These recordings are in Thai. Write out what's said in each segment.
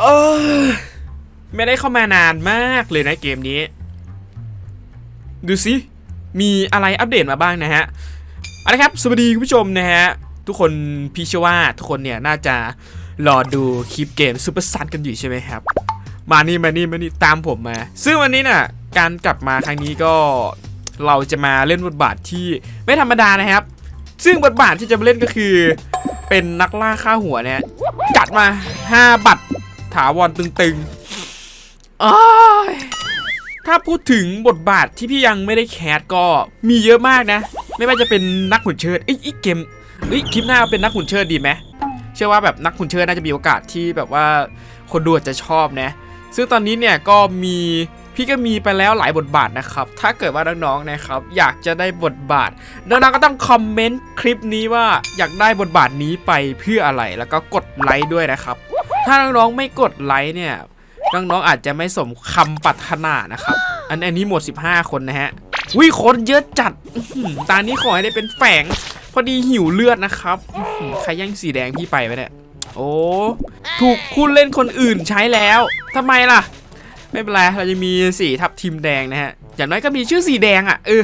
เออไม่ได้เข้ามานานมากเลยนะเกมนี้ ดูสิ มีอะไรอัปเดตมาบ้างนะฮะเอาละครับ สวัสดีคุณผู้ชมนะฮะ ทุกคนพี่เชื่อว่าทุกคนเนี่ยน่าจะรอดูคลิปเกมซูเปอร์ซันกันอยู่ใช่ไหมครับ มานี่มานี่มานี่ตามผมมา ซึ่งวันนี้น่ะ การกลับมาครั้งนี้ก็เราจะมาเล่นบทบาทที่ไม่ธรรมดานะครับ ซึ่งบทบาทที่จะมาเล่นก็คือ เป็นนักล่าฆ่าหัวเนี่ยจัดมา 5 บัตร ถาวรตึงๆอ้ายถ้าพูดถึงบทบาทที่พี่ยังไม่ได้แคสก็มีเยอะมากนะ ไม่ว่าจะเป็นนักหุ่นเชิดเอ้ยอีกเกมเอ้ยคลิปหน้าเอาเป็นนักหุ่นเชิดดีไหมเชื่อว่าแบบนักหุ่นเชิดน่าจะมีโอกาสที่แบบว่าคนดูอาจจะชอบนะ ซึ่งตอนนี้เนี่ยก็มีพี่ก็มีไปแล้วหลายบทบาทนะครับ ถ้าเกิดว่าน้องๆนะครับ อยากจะได้บทบาทน้องๆก็ต้องคอมเมนต์คลิปนี้ว่าอยากได้บทบาทนี้ไปเพื่ออะไรแล้วก็กดไลค์ด้วยนะครับ ถ้าน้องๆไม่กดไลค์เนี่ยน้องๆอาจจะไม่สมคำปรารถนานะครับ อันอันนี้หมด 15 คนนะฮะวิคนเยอะจัดอื้อหือตานี้ขอให้ได้เป็นแฝง พอดีหิวเลือดนะครับใครย่งสีแดงพี่ไปไปเนี่ยโอ้ถูกคุณเล่นคนอื่นใช้แล้วทำไมล่ะ ไม่เป็นไรเราจะมีสีทับทีมแดงนะฮะอย่างน้อยก็มีชื่อสีแดงอะเออ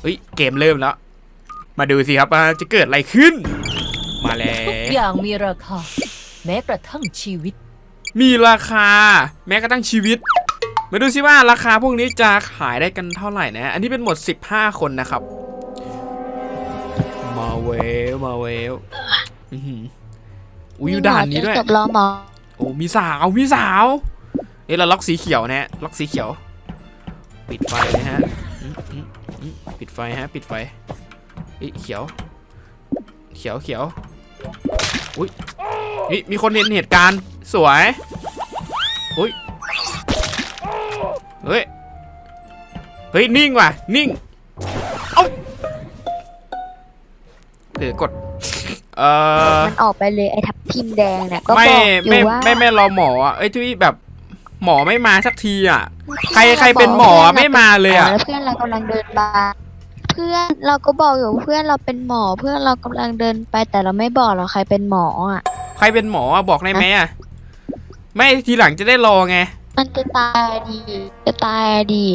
เฮ้ยเกมเริ่มแล้ว มาดูสิครับว่าจะเกิดอะไรขึ้น มาแล้ทุกวอย่างมีราคา แม้กระทั่งชีวิต มีราคา แม้กระทั่งชีวิต มาดูสิว่าราคาพวกนี้จะขายได้กันเท่าไหร่นะ อันนี้เป็นหมด 15 คนนะครับ มาเวลมาเวลอื้อหืออุ้ยด่านนี้ด้วยจบรอหมอโอ้มีสาวมีสาวเอ้ยเราล็อกสีเขียวนะฮะล็อกสีเขียว ปิดไฟนะฮะอืมอืมอืมปิดไฟฮะ ปิดไฟเอ้ยเขียว เขียวเขียวอุ้ย นี่มีคนเห็นเหตุการณ์สวยอุ้ยเฮ้ยเฮ้ยนิ่งว่ะนิ่งเอ้าเออกดเอ่อมันออกไปเลยไอ้ทับทิมแดงเนี่ยก็ไม่บอกอไม่ยู่ว่าไม่ไม่รอหมออะเอ้ยที่แบบ หมอไม่มาสักทีอะ ใครใครเป็นหมอไม่มาเลยอะ แล้วเพื่อนเรากำลังเดินมาเพื่อนเราก็บอกอยู่เพื่อนเราเป็นหมอ เพื่อนเรากำลังเดินไป แต่เราไม่บอกหรอกใครเป็นหมออะ ใครเป็นหมออะบอกได้ไหมอะ ไม่ทีหลังจะได้รอไง มันจะตายดี จะตายดี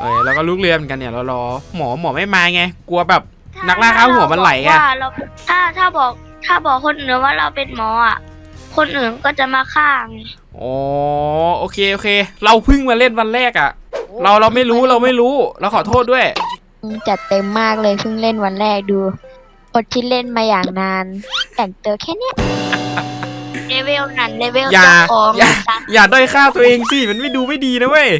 เออแล้วก็ลูกเรือเหมือนกันเนี่ยเรารอหมอหมอไม่มาไง กลัวแบบ นักล่าข้าหัวมันไหลไงว่าเราถ้าถ้าบอกถ้าบอกคนอื่นว่าเราเป็นหมออะ คนอื่นก็จะมาฆ่าไงอ๋อโอเคโอเค เราเพิ่งมาเล่นวันแรกอะ เราเราไม่รู้เราไม่รู้ เราขอโทษด้วย จัดเต็มมากเลยเพิ่งเล่นวันแรกดู คนที่เล่นมาอย่างนาน แต่งตัวแค่เนี้ยเลเวลนั้นเลเวลอย่าเจ้าของอย่า ซัก อย่าด้อยค่าตัวเองสิ มันไม่ดูไม่ดีนะเว้ย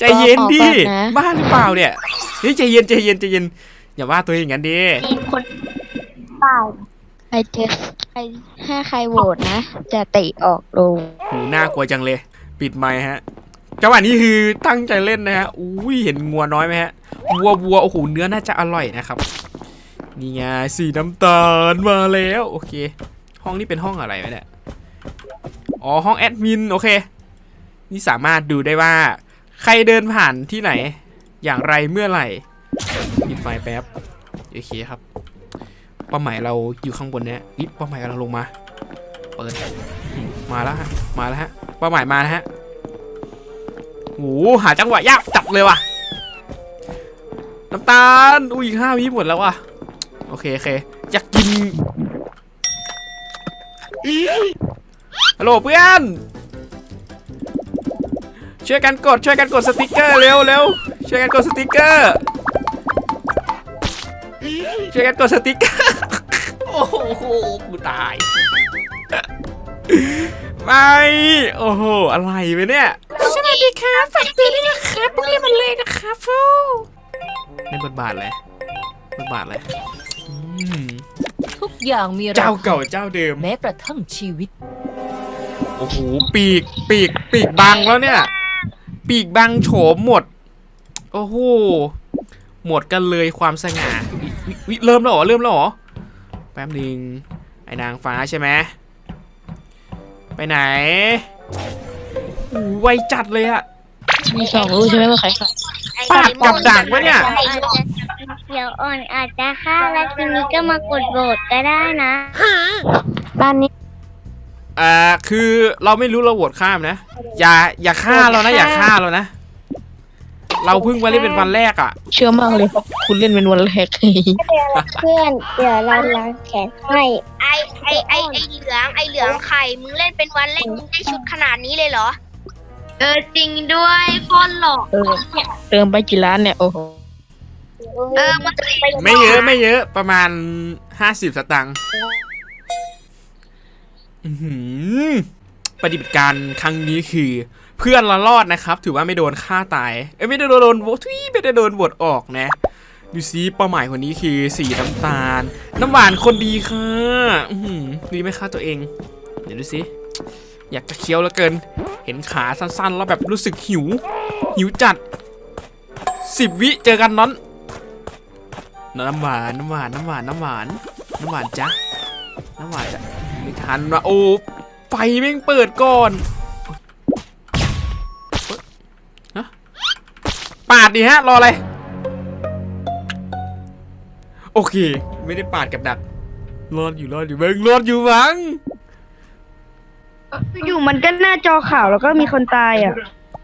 ใจเย็นดิบอกก่อนนะ บ้าหรือเปล่าเนี่ยเฮ้ยใจเย็นใจเย็นใจเย็น อย่าว่าตัวเองอย่างนั้นดิ มีคนตายใครเจอใครถ้าใครโหวตนะ จะเตะออกลงหูน่ากลัวจังเลย ปิดไมค์ฮะจังหวะนี้คือตั้งใจเล่นนะฮะ อุ้ยเห็นงัวน้อยไหมฮะวัววัวโอ้โหเนื้อน่าจะอร่อยนะครับ นี่ไงสีน้ำตาลมาแล้วโอเค ห้องนี้เป็นห้องอะไรวะเนี่ยอ๋อห้องแอดมินโอเค นี่สามารถดูได้ว่า ใครเดินผ่านที่ไหน อย่างไรเมื่อไหร่ปิดไฟแป๊บโอเคครับเป้าหมายเราอยู่ข้างบนเนี่ยอิ๊บเป้าหมายกำลังลงมา เปิด มาแล้วฮะมาแล้วฮะเป้าหมายมาแล้วฮะโอ้หหาจังหวะยากจัดเลยว่ะน้ำตาลอุ้ยห้าวิหมดแล้วว่ะ โอเคโอเคอยากกินฮัลโหลเพื่อน ช่วยกันกดช่วยกันกดสติกเกอร์เร็วเร็วช่วยกันกดสติกเกอร์ช่วยกันกดสติกเกอร์โอ้โหกูตายไม่โอ้โหอะไรวะเนี่ยสวัสดีครับฝากตัวด้วยนะครับพวกเล่นมันเลยนะครับฟูในบทบาทเลยบทบาทเลยอืม ทุกอย่างมีราเจ้าคาเก่าเจ้าเดิม แม้กระทั่งชีวิต โอ้โห ปีก ปีก ปีกบังแล้วเนี่ย ปีกบังโฉมหมด โอ้โห หมดกันเลยความสง่าอุ๊ยอุ๊ยอุ๊ยเริ่มแล้วเหรอ เริ่มแล้วเหรอ แป๊บนึงไอ้นางฟ้าใช่ไหม ไปไหนโอ้โหไวจัดเลยอะ มีสองรู้ใช่ไหมว่าใครปากกับดักวะเนี่ย เดี๋ยวอ่อนอาจจะฆ่าแล้วทีนี้ก็มากดโหวตก็ได้นะบ้านนี้อ่าคือเราไม่รู้เราโหวตข้ามนะ อย่าอย่าฆ่าเรานะ อย่าฆ่าเรานะ เราเพิ่งมาเล่นเป็นวันแรกอะ เชื่อมากเลยเพราะคุณเล่นเป็นวันแรก เพื่อนเดี๋ยวเราล้างแขนให้ไอไอไอไอเหลืองไอเหลืองไข่มึงเล่นเป็นวันเล่นมึงได้ชุดขนาดนี้เลยเหรอ เออจริงด้วยคนหลอก เออเติมไปกี่ล้านเนี่ย โอ้โห เออมันไม่เยอะไม่เยอะประมาณห้าสิบสตังค์อื้อหือปฏิบัติการครั้งนี้คือ เพื่อนเรารอดนะครับ ถือว่าไม่โดนฆ่าตาย เอ้ยไม่ได้โดนโหวตทุยไม่ได้โดนบทออกนะ ดูซิเป้าหมายคนนี้คือสีน้ำตาล น้ำหวานคนดีค่ะอื้อหือดีไหมคะตัวเอง เดี๋ยวดูซิอยากจะเคี้ยวแล้วเกิน เห็นขาสั้นๆ แล้วแบบรู้สึกหิว หิวจัดสิบวิเจอกันน้อน น้ำหวานน้ำหวานน้ำหวานน้ำหวานน้ำหวานจ้ะน้ำหวานจ้ะไม่ทันว่ะโอ้ไฟแม่งเปิดก่อนเฮ้ยฮะปาดดิฮะรออะไรโอเค ไม่ได้ปาดกับดักรอดอยู่รอดอยู่เบิ้งรอดอยู่มังอยู่มันก็หน้าจอข่าวแล้วก็มีคนตายอะ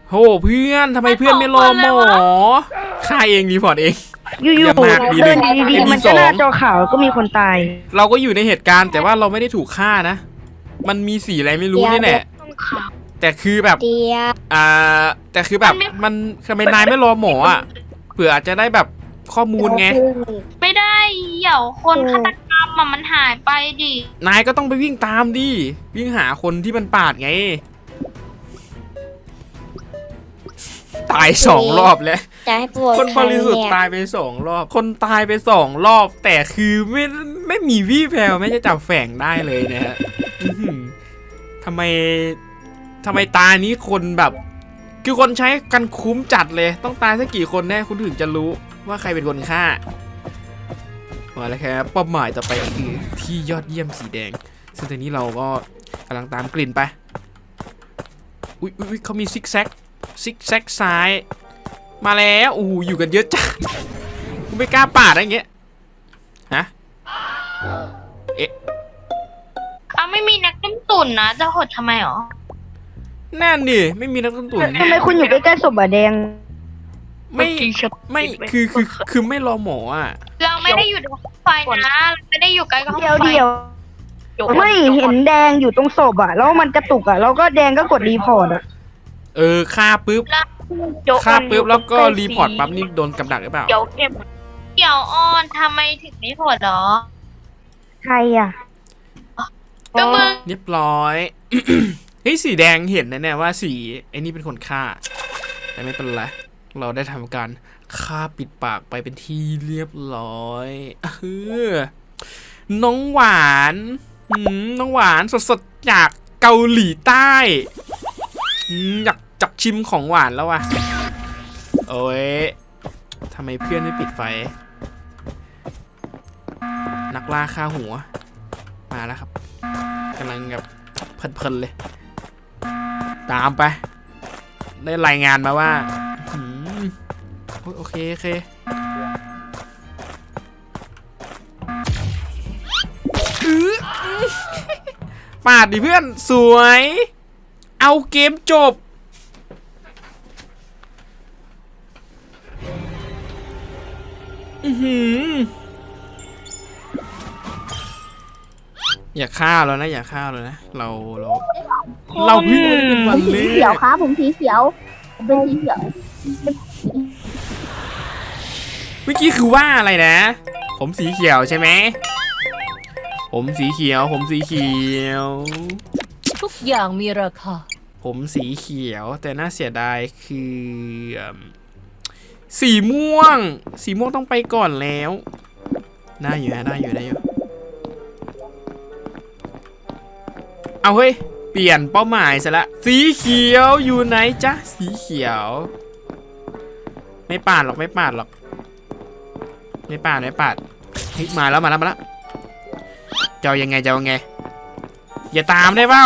โหเพื่อนทำไมเพื่อนไม่รอหมอฆ่าเองรีพอร์ตเอง อยู่เยี่ยมมากดีๆเลยเดินดีเอ็มๆดีมันสก็องหน้าจอข่าวแล้วก็มีคนตาย เราก็อยู่ในเหตุการณ์แต่ว่าเราไม่ได้ถูกฆ่านะ มันมีสีอะไรไม่รู้นี่แหละแต่คือแบบเดียวอ่าแต่คือแบบมันทำไมนายไม่รอหมออะเผื่ออาจจะได้แบบข้อมูลไง ไม่ได้เหี่ยวคนฆาตกรรมอะมันหายไปดิ นายก็ต้องไปวิ่งตามดิ วิ่งหาคนที่มันปาดไง ตายสองรอบแล้ว จะให้ปวดคนบริสุทธิ์ใคเนี่ยตายไปสองรอบ คนตายไปสองรอบ แต่คือไม่ไม่มีวี่แววไม่จะจับแฝงได้เลยนะฮะอื้อหือทำไมทำไมตานี้คนแบบ คือคนใช้กันคุ้มจัดเลย ต้องตายสักกี่คนแน่คุณถึงจะรู้ว่าใครเป็นคนฆ่ามาแล้วครับเป้าหมายต่อไปคือที่ยอดเยี่ยมสีแดง ซึ่งตอนนี้เราก็กำลังตามกลิ่นไป อุ๊ยอุ๊ยอุ๊ยเขามีซิกแซก ซิกแซกซ้าย มาแล้วโอ้โหอยู่กันเยอะจังกูไม่กล้าปาดอะไรเงี้ยฮะเอาไม่มีนักต้มตุ๋นนะจะหดทำไมหรอนั่นดิไม่มีนักต้นตุนทำไมคุณอยู่ใกล้ๆศพอะแดง ไม่ไม่คือคือคือไม่รอหมออะเราไม่ได้อยู่ในห้องไฟนะเราไม่ได้อยู่ใกล้กับห้องเดียวไฟเดียวไม่เห็นแดงอยู่ตรงศพอะ แล้วมันกระตุกอะ แล้วก็แดงก็กดรีพอร์ตอะ เออฆ่าปุ๊บฆ่าปุ๊บแล้วก็รีพอร์ตปั๊บนี่โดนกำดักหรือเปล่าเดี๋ยวเก็บเดี๋ยวออนทำไมถึงไม่หดหรอใครอะก็มึงเรียบร้อยเฮ้ยสีแดงเห็นแน่ๆว่าสีไอ้นี่เป็นคนฆ่า แต่ไม่เป็นไรเราได้ทำการฆ่าปิดปากไปเป็นที่เรียบร้อยเออน้องหวานอืมน้องหวานสดๆจากเกาหลีใต้อืมอยาก จับชิมของหวานแล้วว่ะโอ้ยทำไมเพื่อนไม่ปิดไฟ นักล่าฆ่าหัว มาแล้วครับกำลังแบบเพลินๆเลย ตามไป ได้รายงานมาว่าหืมโอ้ยโอเคโอเคอื้อปาดดิเพื่อนสวย เอาเกมจบ หืออย่าฆ่าแล้วนะ อย่าฆ่าแล้วนะ เราเรา เราเพิ่งไม่ได้เป็นวันแรสีเขียวกครับ ผมสีเขียวผมเป็นสีเขียวเมื่อกี้คือว่าอะไรนะ ผมสีเขียวใช่ไหมผมสีเขียว ผมสีเขียว ทุกอย่างมีราคา ผมสีเขียวแต่น่าเสียดายคือเอิ่ม สีม่วง สีม่วงต้องไปก่อนแล้วได้อยู่ฮะได้อยู่ได้อยู่เอาเฮ้ยเปลี่ยนเป้าหมายซะละสีเขียวอยู่ไหนจ๊ะสีเขียว ไม่ปาดหรอกไม่ปาดหรอกไม่ปาดไม่ปาดเฮ้ยมาแล้วมาแล้วมาแล้วจะเอยังไงจะเอยังไง อย่าตามได้เปล่า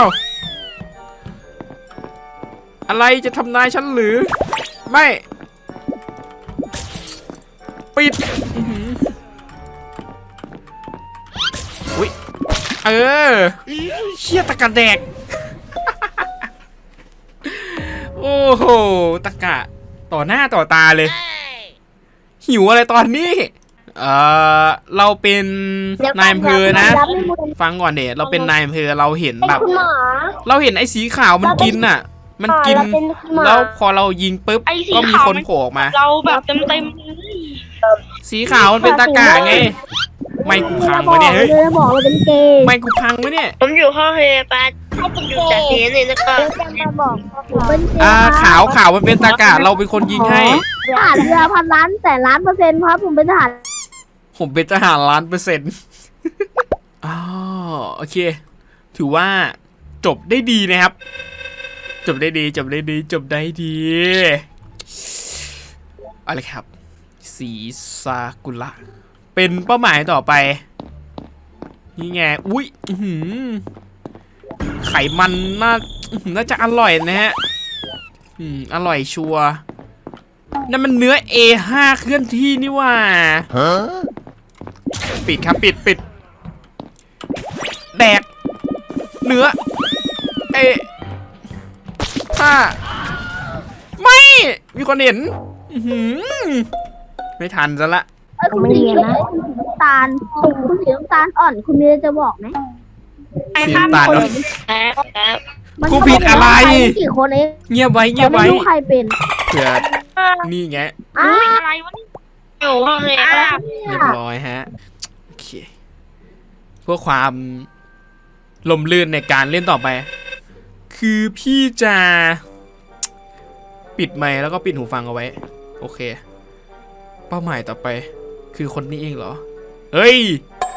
อะไรจะทำนายฉันหรือ ไม่ ปิดอื้อหืออุ้ยเออเชี่ยตะกันแดก โอ้โหตะกะ ต่อหน้าต่อตาเลย หิวอะไรตอนนี้ เออเราเป็นนายอำเภอนะ ฟังก่อนเดเราเป็นนายอำเภอเราเห็นแบบคุณหมอเราเห็นไอ้สีขาวมันกินน่ะ มันกินเราเป็นคุณหมอแล้วพอเรายิงปุ๊บไอ้สีก็มีขาวคนมันโผล่ออกมา เราแบบเต็มเต็ม สีขาวมันเป็นตะกะไง ไม่กูพังวะเนี่ยเฮ้ยเลยบอกเราเป็นเกย์ไม่กูพังวะเนี่ยผมอยู่ห้องพยาบาลอยู่จากนี้นี่นะครับจะมาบอกผมเป็นเกย์อ่าขาวขาวมันเป็นตะกะเราเป็นคนยิงให้ ทหารเรือพันล้านแต่ล้านเปอร์เซ็นต์ครับผมเป็นทหารผมเป็นทหารล้านเปอร์เซ็นต์อ๋อโอเค ถือว่าจบได้ดีนะครับ จบได้ดี จบได้ดี จบได้ดีเอาเลยครับ สีซากุระเป็นเป้าหมายต่อไป นี่ไง อุ้ยหือไขมันน่า น่าจะอร่อยนะฮะ อืม อร่อยชัวร์นั่นมันเนื้อ A5 เคลื่อนที่นี่ว่า ปิดครับปิดปิด แดก เนื้อ เอถ้า ไม่ มีคนเห็น อื้อหือ ไม่ทันซะละ เอ้ยคุณสีนะน้ำตาลคุณสีน้ำตาลอ่อน คุณมีอะไรจะบอกไหมสีน้ำตาลเนอะครับมันกูผิดอะไร ม่กี่คนเองเงียบไว้เงียบไม่ไว้รู้ใครเป็นเผื่อนี่ไงอ้าวอะไรวะนี่อยู่ห้องพยาบาลเรียบร้อยฮะโอเคเพื่อความลมลื่นในการเล่นต่อไป คือพี่จะ ปิดไมค์แล้วก็ปิดหูฟังเอาไว้ โอเค เป้าหมายต่อไป คือคนนี้เองเหรอ เฮ้ย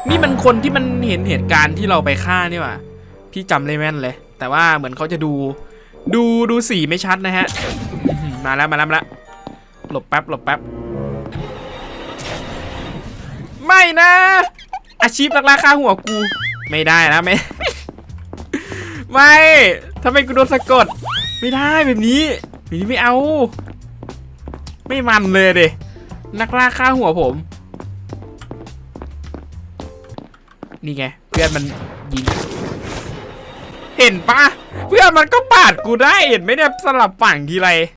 นี่มันคนที่มันเห็นเหตุการณ์ที่เราไปฆ่านี่หว่า พี่จำได้แม่นเลย แต่ว่าเหมือนเขาจะดู ดูดูสีไม่ชัดนะฮะ มาแล้วมาแล้วมาแล้วหลบแป๊บหลบแป๊บ ไม่นะ อาชีพนักล่าค่าหัวกู ไม่ได้นะไม่ ไม่ทำไมกูโดนสะกด ไม่ได้แบบนี้แบบนี้ไม่เอา ไม่มันเลยเด นักล่าฆ่าหัวผม นี่ไง เพื่อนมันยิง เห็นปะเพื่อนมันก็ปาดกูได้เห็นไหมเนี่ยสลับฝั่งทีไร